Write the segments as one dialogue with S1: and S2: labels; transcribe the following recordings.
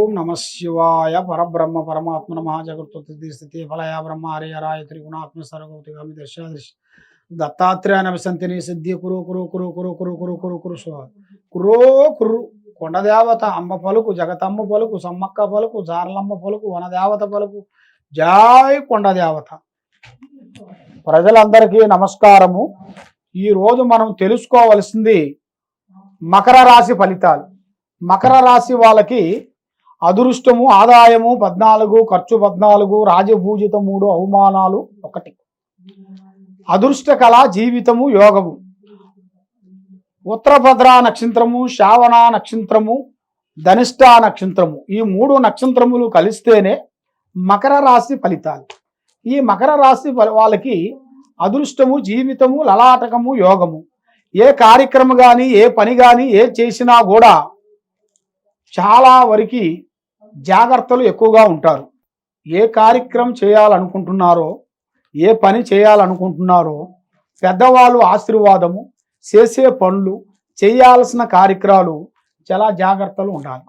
S1: ఓం నమ శివాయ పరబ్రహ్మ పరమాత్మ నమ జగత్తుతి స్థితి ఫలయ బ్రహ్మ హరియరాయ త్రిగుణాత్మ సర్వగౌతిగామి దర్శాదృశ్ దత్తాత్రేయ నమసంతిని సిద్ధి కురు కురు కురు కురు కురు కురు కురు కురు కురో కురు కొండదేవత అమ్మ పలుకు జగతమ్మ పలుకు సమ్మక్క పలుకు జారలమ్మ పలుకు వనదేవత పలుకు. జాయ్ కొండదేవత. ప్రజలందరికీ నమస్కారము. ఈ రోజు మనం తెలుసుకోవలసింది మకర రాశి ఫలితాలు. మకర రాశి వాళ్ళకి అదృష్టము ఆదాయము పద్నాలుగు ఖర్చు పద్నాలుగు రాజభూజిత మూడు అవమానాలు ఒకటి. అదృష్ట కళ జీవితము యోగము. ఉత్తరభద్ర నక్షత్రము శ్రావణ నక్షత్రము ధనిష్ట నక్షత్రము. ఈ మూడు నక్షత్రములు కలిస్తేనే మకర రాశి ఫలితాలు. ఈ మకర రాశి వాళ్ళకి అదృష్టము జీవితము లలాటకము యోగము. ఏ కార్యక్రమం కానీ ఏ పని కానీ ఏ చేసినా కూడా చాలా వరకు జాగ్రత్తలు ఎక్కువగా ఉంటారు. ఏ కార్యక్రమం చేయాలనుకుంటున్నారో ఏ పని చేయాలనుకుంటున్నారో పెద్దవాళ్ళు ఆశీర్వాదము చేసే పనులు చేయాల్సిన కార్యక్రమాలు చాలా జాగ్రత్తలు ఉండాలి.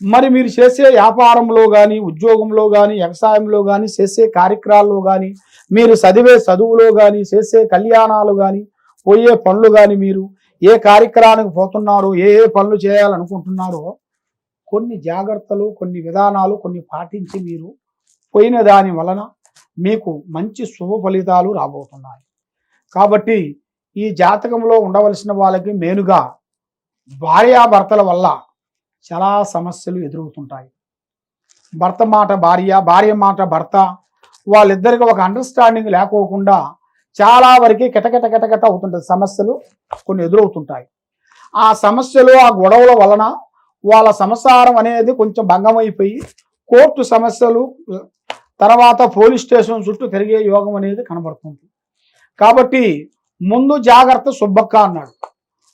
S1: మరి మీరు చేసే వ్యాపారంలో కానీ ఉద్యోగంలో కానీ వ్యవసాయంలో కానీ చేసే కార్యక్రమాల్లో కానీ మీరు చదివే చదువులో కానీ చేసే కళ్యాణాలు కానీ పోయే పనులు కానీ మీరు ఏ కార్యక్రమానికి పోతున్నారో ఏ ఏ పనులు చేయాలనుకుంటున్నారో కొన్ని జాగ్రత్తలు కొన్ని విధానాలు కొన్ని పాటించి మీరు పోయిన దాని వలన మీకు మంచి శుభ ఫలితాలు రాబోతున్నాయి. కాబట్టి ఈ జాతకంలో ఉండవలసిన వాళ్ళకి మెయిన్గా భార్యాభర్తల వల్ల చాలా సమస్యలు ఎదురవుతుంటాయి. భర్త మాట భార్య భార్య మాట భర్త వాళ్ళిద్దరికి ఒక అండర్స్టాండింగ్ లేకోకుండా చాలా వరకు కిటకిట కిటకిట అవుతుంటాయి. సమస్యలు కొన్ని ఎదురవుతుంటాయి. ఆ సమస్యలు ఆ గొడవల వలన వాళ్ళ సంసారం అనేది కొంచెం భంగమైపోయి కోర్టు సమస్యలు తర్వాత పోలీస్ స్టేషన్ చుట్టూ తిరిగే యోగం అనేది కనబడుతుంది. కాబట్టి ముందు జాగ్రత్త సుబ్బక్క అన్నాడు.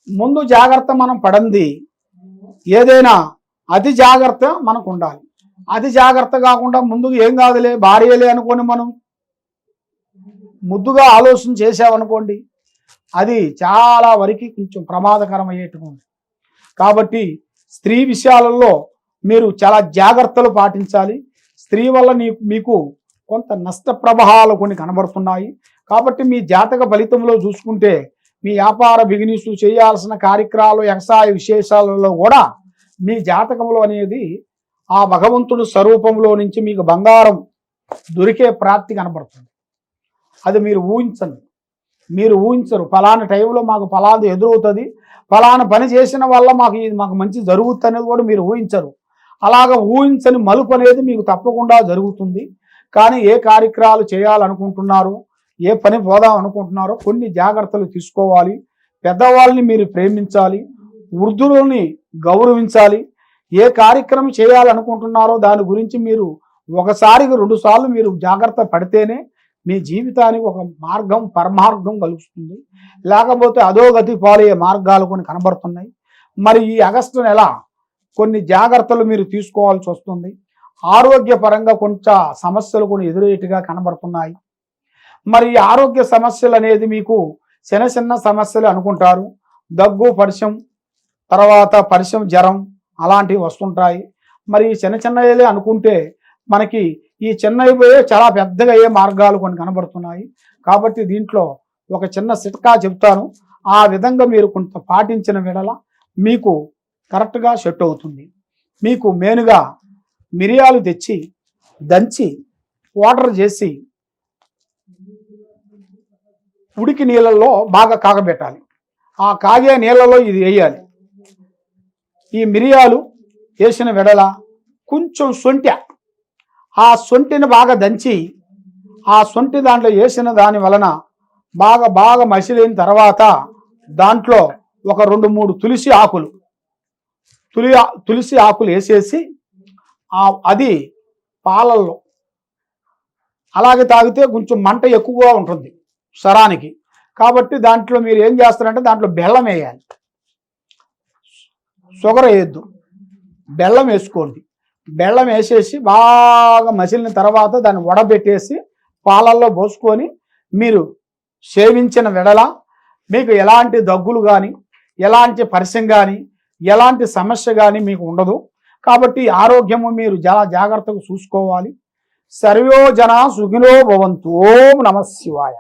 S1: ముందు జాగ్రత్త మనం పడంది ఏదైనా అతి జాగ్రత్త మనకు ఉండాలి. అతి జాగ్రత్త కాకుండా ముందుకు ఏం కాదులే భార్యలే అనుకొని మనం ముద్దుగా ఆలోచన చేసామనుకోండి అది చాలా వరకు కొంచెం ప్రమాదకరం అయ్యేట్టుకుంది కాబట్టి స్త్రీ విషయాలలో మీరు చాలా జాగ్రత్తలు పాటించాలి. స్త్రీ వల్ల మీకు కొంత నష్ట ప్రభావాలు కొన్ని కనబడుతున్నాయి. కాబట్టి మీ జాతక ఫలితంలో చూసుకుంటే మీ వ్యాపార బిజినెస్ చేయాల్సిన కార్యక్రమాలు వ్యవసాయ విశేషాలలో కూడా మీ జాతకంలో అనేది ఆ భగవంతుడు స్వరూపంలో నుంచి మీకు బంగారం దొరికే ప్రాప్తి కనబడుతుంది. అది మీరు ఊహించండి. మీరు ఊహించరు. ఫలానా టైంలో మాకు ఫలానా ఎదురవుతుంది. ఫలానా పని చేసిన వల్ల మాకు ఇది మాకు మంచి జరుగుతుంది అనేది కూడా మీరు ఊహించరు. అలాగ ఊహించని మలుపు అనేది మీకు తప్పకుండా జరుగుతుంది. కానీ ఏ కార్యక్రమాలు చేయాలనుకుంటున్నారు ఏ పని పోదాం అనుకుంటున్నారో కొన్ని జాగ్రత్తలు తీసుకోవాలి. పెద్దవాళ్ళని మీరు ప్రేమించాలి. వృద్ధులని గౌరవించాలి. ఏ కార్యక్రమం చేయాలనుకుంటున్నారో దాని గురించి మీరు ఒకసారికి రెండుసార్లు మీరు జాగ్రత్త పడితేనే మీ జీవితానికి ఒక మార్గం పరమార్గం కలుగుతుంది. లేకపోతే అధోగతి పాలయ్యే మార్గాలు కొన్ని కనబడుతున్నాయి. మరి ఈ ఆగస్టు నెల కొన్ని జాగ్రత్తలు మీరు తీసుకోవాల్సి వస్తుంది. ఆరోగ్యపరంగా కొంచెం సమస్యలు కొన్ని ఎదురయ్యేట్టుగా కనబడుతున్నాయి. మరి ఈ ఆరోగ్య సమస్యలు అనేది మీకు చిన్న చిన్న సమస్యలు అనుకుంటారు. దగ్గు పరిచయం తర్వాత పరిచయం జ్వరం అలాంటివి వస్తుంటాయి. మరి చిన్న చిన్నవి అనుకుంటే మనకి ఈ చిన్నవి అయిపోయే చాలా పెద్దగా అయ్యే మార్గాలు కొన్ని కనబడుతున్నాయి. కాబట్టి దీంట్లో ఒక చిన్న సిట్కా చెప్తాను ఆ విధంగా మీరు కొంత పాటించిన విడల మీకు కరెక్ట్గా సెట్ అవుతుంది. మీకు మెయిన్గా మిరియాలు తెచ్చి దంచి వాటర్ చేసి ఉడికి నీళ్ళల్లో బాగా కాగబెట్టాలి. ఆ కాగే నీళ్ళలో ఇది వేయాలి. ఈ మిరియాలు వేసిన వెడల కొంచెం సొంటె ఆ సొంటిని బాగా దంచి ఆ సొంటి దాంట్లో వేసిన దాని వలన బాగా బాగా మసిలిన తర్వాత దాంట్లో ఒక రెండు మూడు తులసి ఆకులు తులి తులసి ఆకులు వేసేసి అది పాలల్లో అలాగే తాగితే కొంచెం మంట ఎక్కువగా ఉంటుంది స్వరానికి. కాబట్టి దాంట్లో మీరు ఏం చేస్తారంటే దాంట్లో బెల్లం వేయాలి. షుగర్ వేయద్దు. బెల్లం వేసుకోండి. బెల్లం వేసేసి బాగా మసిలిన తర్వాత దాన్ని వడబెట్టేసి పాలల్లో పోసుకొని మీరు సేవించిన వెడల మీకు ఎలాంటి దగ్గులు కానీ ఎలాంటి పరిచయం కానీ ఎలాంటి సమస్య కానీ మీకు ఉండదు. కాబట్టి ఆరోగ్యము మీరు చాలా జాగ్రత్తగా చూసుకోవాలి. సర్వో జన సుఖినో భవంతు. ఓం నమ శివాయ.